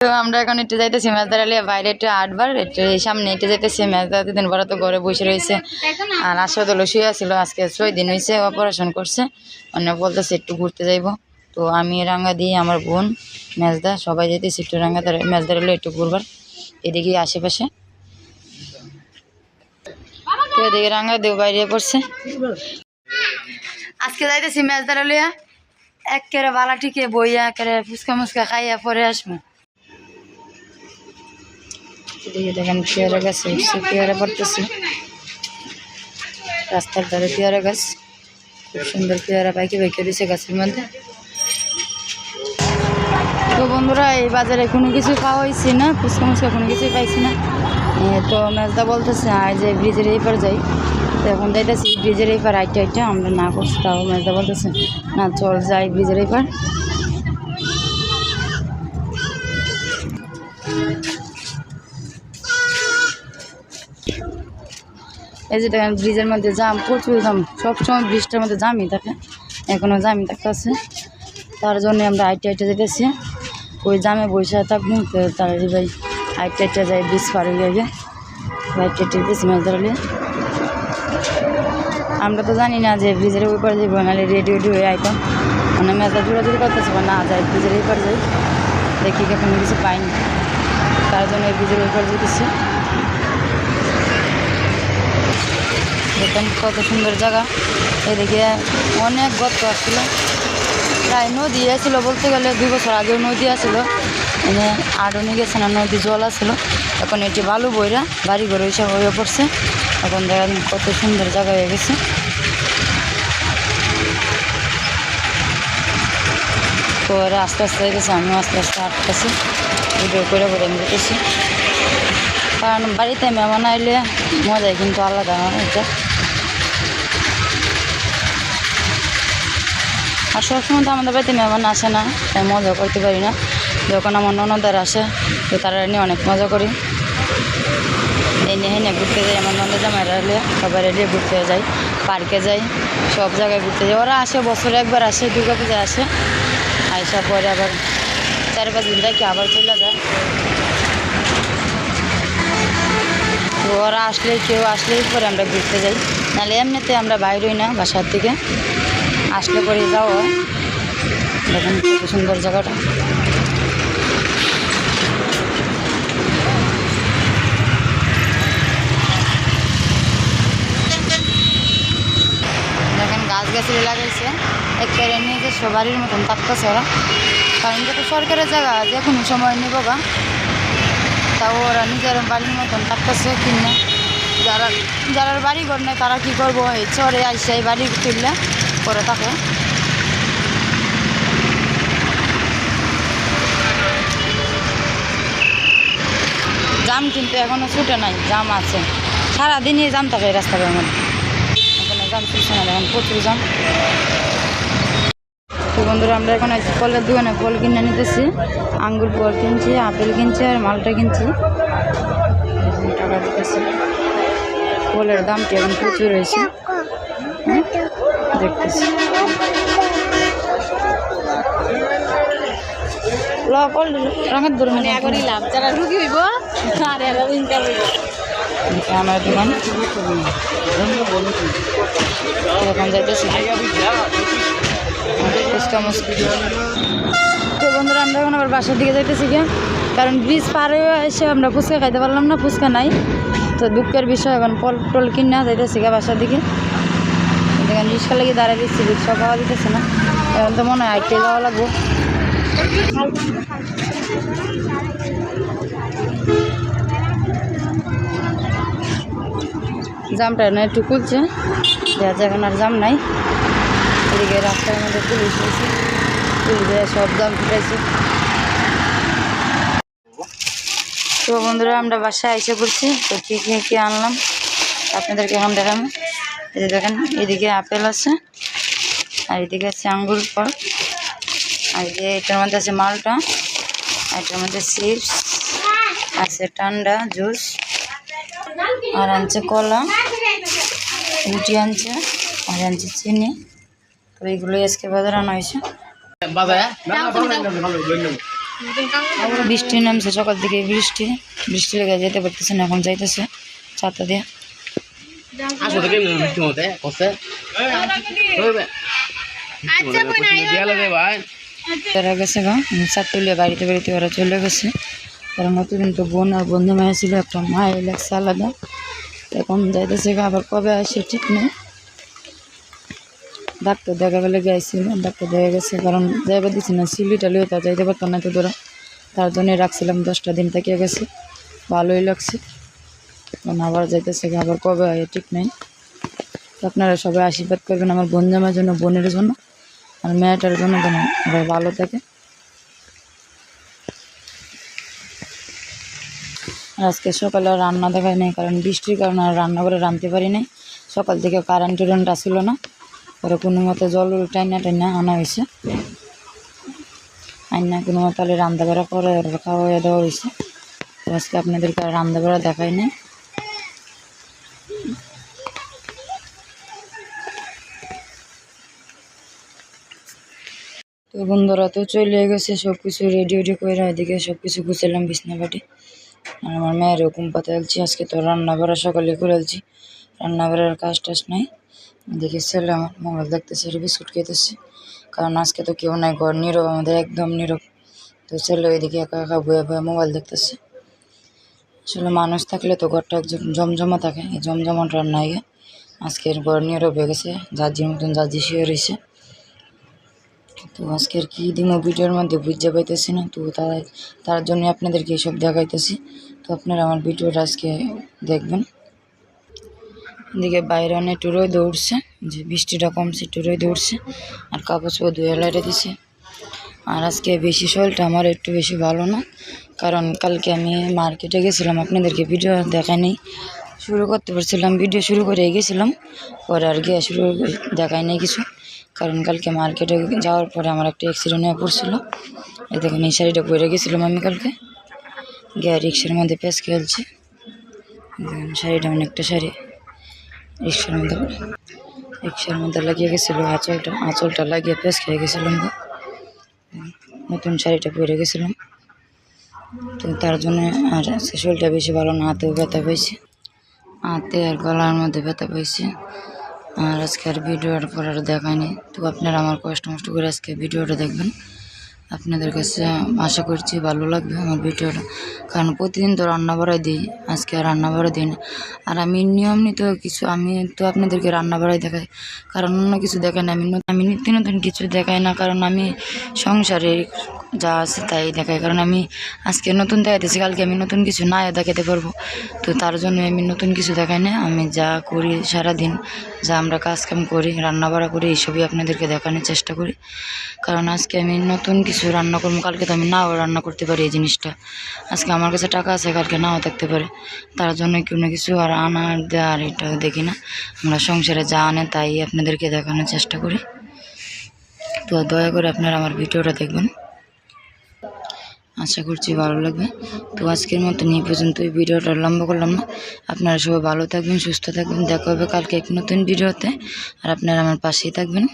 তো আমরা এখন একটু যাইতেছি মাছদার আলিয়া বাইরে একটু আটবার একটু এই সামনে একটু যাইতেছি মাছদার দিন পরে তো ঘরে বসে রয়েছে আর আসাদুল শুয়ে ছিল আজকে ছয় দিন হয়েছে অপারেশন করছে। মানে বলতেছে একটু ঘুরতে যাইব। তো আমি রাঙ্গা দিয়ে আমার বোন, মেজদা, সবাই যেতেছি একটু রাঙ্গা ধরে, মেজদার হলে একটু ঘুরবার। এদিকে আশেপাশে। তো এদিকে রাঙ্গা দেও বাইরে পড়ছে। আজকে যাইতেছি মেজদার লিয়া একেবারে বালা টিকে বইয়া একেবারে ফুচকা মুচকা খাইয়া পরে আসব। এদিকে দেখেন, পেয়ারা গাছ উঠছে পেয়ারা পড়তেছে। রাস্তার ধারে পেয়ারা গাছ, খুব সুন্দর পেয়ারা পাইকে পাইকে দিছে গাছের মধ্যে। তো বন্ধুরা, এই বাজারে কোনো কিছু পাওয়া হয়েছে না ফুচকা মুচকা কোনো কিছুই পাইছি না। তো মেজদা বলতেছে, আয় যে ব্রিজের এই পার যাই। তো এখন যাইতেছি, ব্রিজের এই পার আইটা আইটা, আমরা না করছি তাও মেজদা বলতেছে, না, চল যাই ব্রিজের এই পার। এই যে দেখেন ব্রিজের মধ্যে জাম, প্রচুর জাম, সবসময় ব্রিজটার মধ্যে জামই থাকে। এখনও জামই থাকতেছে তার জন্য আমরা আইটে আইটে যেতেছি। ওই জামে বসে থাকব তার ভাই আইটে আইটে যাই ব্রিজ পার হয়ে গিয়ে। আইটে আইটে যেতেছি মাছ ধরলে আমরা তো জানি না যে ব্রিজের ওই পারে যাব নাহলে রেডি রেডি হয়ে আইতাম। মানে মেজা জোড়াজুড়ি করতেছে না যাই ব্রিজের এই পারে যাই। দেখি কোনো কিছু পাইনি। তার জন্য এই ব্রিজের ওই পারে যেতেছি দেখেন কত সুন্দর জায়গা। এদিকে অনেক গর্ত আসছিল। প্রায় নদী আসছিল বলতে গেলে দুই বছর আগেও নদী আসছিল। এনে আডনি গেছে না, নদী জল আসছিল। এখন এটি বালু বইরা বাড়ি ঘর হিসাব হয়ে পড়ছে। এখন দেখেন কত সুন্দর জায়গা হয়ে গেছে। তো এরা আস্তে আস্তে গেছে, আমিও আস্তে আস্তে আটকাছি ভিডিও করে করে আমি যেতেছি কারণ বাড়িতে মেহমান আইলে মজাই কিন্তু আলাদা এটা আর সবসময় তো আমাদের বাড়িতে মেহমান আসে না, তাই মজা করতে পারি না। যখন আমার ননদার আসে, তো তারা নিয়ে অনেক মজা করি। এনে হেনে ঘুরতে যাই, আমার ননদ জামাইরা এলে সবাই এলে ঘুরতে যাই, পার্কে যাই, সব জায়গায় ঘুরতে যাই। ওরা আসে, বছরে একবার আসে দুর্গা পূজায় আসে। আইসা পরে আবার চার পাঁচ দিন থাকি আবার চলে যায়। ওরা আসলে কেউ আসলেই পরে আমরা ঘুরতে যাই। নাহলে এমনিতে আমরা বাইরই না বাসার থেকে আসলে পরে যাও দেখুন কত সুন্দর জায়গাটা। দেখেন গাছ গাছালি লাগাইছে। একেবারে নিজস্ব বাড়ির মতন থাকতেছে ওরা। কারণ যেটা সরকারের জায়গা যে কোনো সময় নেব গা। তাও ওরা নিজের বাড়ির মতন থাকতেছে কিনে। যারা যারা বাড়ি ঘর নেই তারা কি করব? এই চরে এই বাড়ি তুললে করে থাকে। জাম কিন্তু এখনও ছুটে নাই, জাম আছে। সারাদিনই জাম থাকে এই রাস্তার মধ্যে। এখনও জাম ছুটছে না, এখন প্রচুর জাম। বন্ধুরা, আমরা এখন আছি ফলের দোকানে ফল কিনে নিতেছি। আঙ্গুর ফল কিনছি, আপেল কিনছি আর মালটা কিনছি। টাকা দিতেছি। ফলের দামটি এখন প্রচুর হয়েছে। হ্যাঁ? দেখতেছি। ল ফল রঙের ধরুন এখনই লাভ। যারা রুগী হইব আর এরা ইনকাম হইব। আমার দোকান এখন যাইতেছি। ফুচকা মুচকি তো বন্ধুরা আমরা এখন আবার বাসার দিকে যাইতেছি গিয়ে। কারণ ব্রিজ পার এসে আমরা ফুচকা খাইতে পারলাম না ফুচকা নাই। তো দুঃখের বিষয় এখন পল টল কিনা যাইতেছি গিয়ে বাসার দিকে। দেখেন রিক্সা লাগিয়ে দাঁড়াই দিচ্ছি, রিক্সা পাওয়া যেতেছে না। এখন তো মনে হয় আইটে যাওয়া লাগবো। জামটা না একটু খুলছে দেখা যায় এখন আর জাম নাই। এদিকে রাস্তার মধ্যে পুলিশ হয়েছে পুলিশে সব জাম ফুটাইছে। তো বন্ধুরা, আমরা বাসায় এসে পড়ছি। তো কী কী কী আনলাম, আপনাদেরকে এখন দেখাবো। এই যে দেখেন এদিকে আপেল আছে আর এদিকে আছে আঙ্গুর ফল আর এই যে এটার মধ্যে আছে মালটা আর এটার মধ্যে চিপস আছে ঠান্ডা জুস আর আনছে কলা রুটি আনছে আর আনছে চিনি তো এইগুলোই আজকে বাজার আনা হয়েছে। বাজারে? বৃষ্টি নামছে সকাল থেকে বৃষ্টি বৃষ্টি লেগে যেতে পারতেছে না এখন যাইতেছে ছাতা দিয়ে। আসো মতে তারা গেছে গা চার তুলে বাড়িতে বাড়িতে ওরা চলে গেছে। কারণ অতদিন তো বোন আর বন্ধু মায়া ছিল একটা মায়ের লাগছে আলাদা। এখন যাইতেছে গা আবার কবে আসে ঠিক নেই। ডাক্তার দেখা গেলে গেছিল ডাক্তার দেখা গেছে কারণ যাইবার দিচ্ছি না সিলিটালিও তা যাইতে পারতো না তো ধরো তার জন্যই রাখছিলাম দশটা দিন থেকে গেছে। ভালোই লাগছে। এখন আবার যাইতেছে আবার কবে হয় ঠিক নেই। আপনারা সবাই আশীর্বাদ করবেন আমার বোন জামার জন্য, বোনের জন্য আর মেয়েটার জন্য যেন ওরা ভালো থাকে। আজকে সকালে রান্না দেখায় নাই, কারণ বৃষ্টির কারণে আর রান্না করে রাঁধতে পারি নাই। সকাল থেকে কারেন্ট টুরেন্ট আসছিল না, পরে কোনো মতে জল টাইনা টাইনা আনা হয়েছে। আইনা কোনো মতে রান্না বাড়া করে খাওয়া দেওয়া হয়েছে। আজকে আপনাদেরকে রান্না বাড়া দেখাই নাই। তো বন্ধুরা তো চলে গেছে সব কিছু রেডি উডি করে এদিকে সব কিছু গুছালাম বিছনাবাটি আর আমার মেয়ের হুকুম পাতে আলছি আজকে তো রান্না সকালে করে আলছি রান্না বাড়ার কাজ টাজ নাই। এদিকে ছেলে আমার মোবাইল দেখতেছে বিস্কুট খেতেছে। কারণ আজকে তো কেউ নাই, ঘর নীরব, আমাদের একদম নীরব। তো ছেলে ওইদিকে একা একা বয়ে বয়ে মোবাইল দেখতেছে। আসলে মানুষ থাকলে তো ঘরটা একজন জমজমা থাকে, এই জমজমাটার নাই আজকের ঘর নীরব হয়ে গেছে জাজির মতন জাজি শুয়ে রয়েছে তো আজকের কি দিমো ভিডিওর মধ্যে বুঝতে পাইতেছি না, তো তার তার জন্য আপনাদেরকে এসব দেখাইতেছি। তো আপনারা আমার ভিডিওটা আজকে দেখবেন। এদিকে বাইরে অনেক একটু দৌড়ছে যে বৃষ্টিটা কমছে একটু দৌড়ছে, আর কাপড় চোপড় ধুয়ে লাইটে দিছে। আর আজকে বেশি শরীরটা আমার একটু বেশি ভালো না, কারণ কালকে আমি মার্কেটে গেছিলাম, আপনাদেরকে ভিডিও দেখাই নেই। শুরু করতে পারছিলাম, ভিডিও শুরু করে গেছিলাম, পরে আর গিয়ে শুরু দেখাই নেই কিছু। কারণ কালকে মার্কেটে যাওয়ার পরে আমার একটা অ্যাক্সিডেন্ট হয়ে পড়ছিল। এই দেখুন, এই শাড়িটা পরে গেছিলাম আমি কালকে। গিয়ে রিক্সার মধ্যে পেঁচ খেলছি। শাড়িটা অনেকটা শাড়ি। রিক্সার মধ্যে রিক্সার মধ্যে লাগিয়ে গেছিল, আঁচলটা আঁচলটা লাগিয়ে পেঁচ খেয়ে গেছিলাম। নতুন শাড়িটা পরে গেছিলাম। তো তার জন্য আর শরীরটা বেশি ভালো না, হাতেও ব্যথা পাইছে। হাতে আর গলার মধ্যে ব্যথা পাইছে। আর আজকে আর ভিডিওর পর আর দেখায়নি তো আপনারা আমার কষ্ট মষ্ট করে আজকে ভিডিওটা দেখবেন। আপনাদের কাছে আশা করছি ভালো লাগবে আমার ভিডিওটা। কারণ প্রতিদিন তো রান্না বাড়াই দিই, আজকে আর রান্না বাড়াই দিই না। আর আমি নিয়মিত কিছু, আমি তো আপনাদেরকে রান্না বাড়াই দেখাই। কারণ অন্য কিছু দেখাই না, আমি আমি নিত্য নতুন কিছু দেখাই না। কারণ আমি সংসারে যা আছে তাই দেখাই কারণ আমি আজকে নতুন দেখাইতেছি, কালকে আমি নতুন কিছু না দেখাতে পারব। তো তার জন্য আমি নতুন কিছু দেখাই না আমি যা করি সারাদিন, যা আমরা কাজ কাম করি রান্না বাড়া করি, এইসবই আপনাদেরকে দেখানোর চেষ্টা করি। কারণ আজকে আমি নতুন কিছু রান্না করব, কালকে তো আমি নাও রান্না করতে পারি এই জিনিসটা। আজকে আমার কাছে টাকা আছে, কালকে নাও থাকতে পারে। তার জন্য কোনো কিছু আর আনা আর এটা দেখি না। আমরা সংসারে যা আনে তাই আপনাদেরকে দেখানোর চেষ্টা করি। তো দয়া করে আপনারা আমার ভিডিওটা দেখবেন। আশা করছি ভালো লাগবে। তো আজকের মতো নিয়ে পর্যন্ত এই ভিডিওটা লম্বা করলাম না। আপনারা সবাই ভালো থাকবেন, সুস্থ থাকবেন। দেখা হবে কালকে এক নতুন ভিডিওতে। আর আপনারা আমার পাশেই থাকবেন।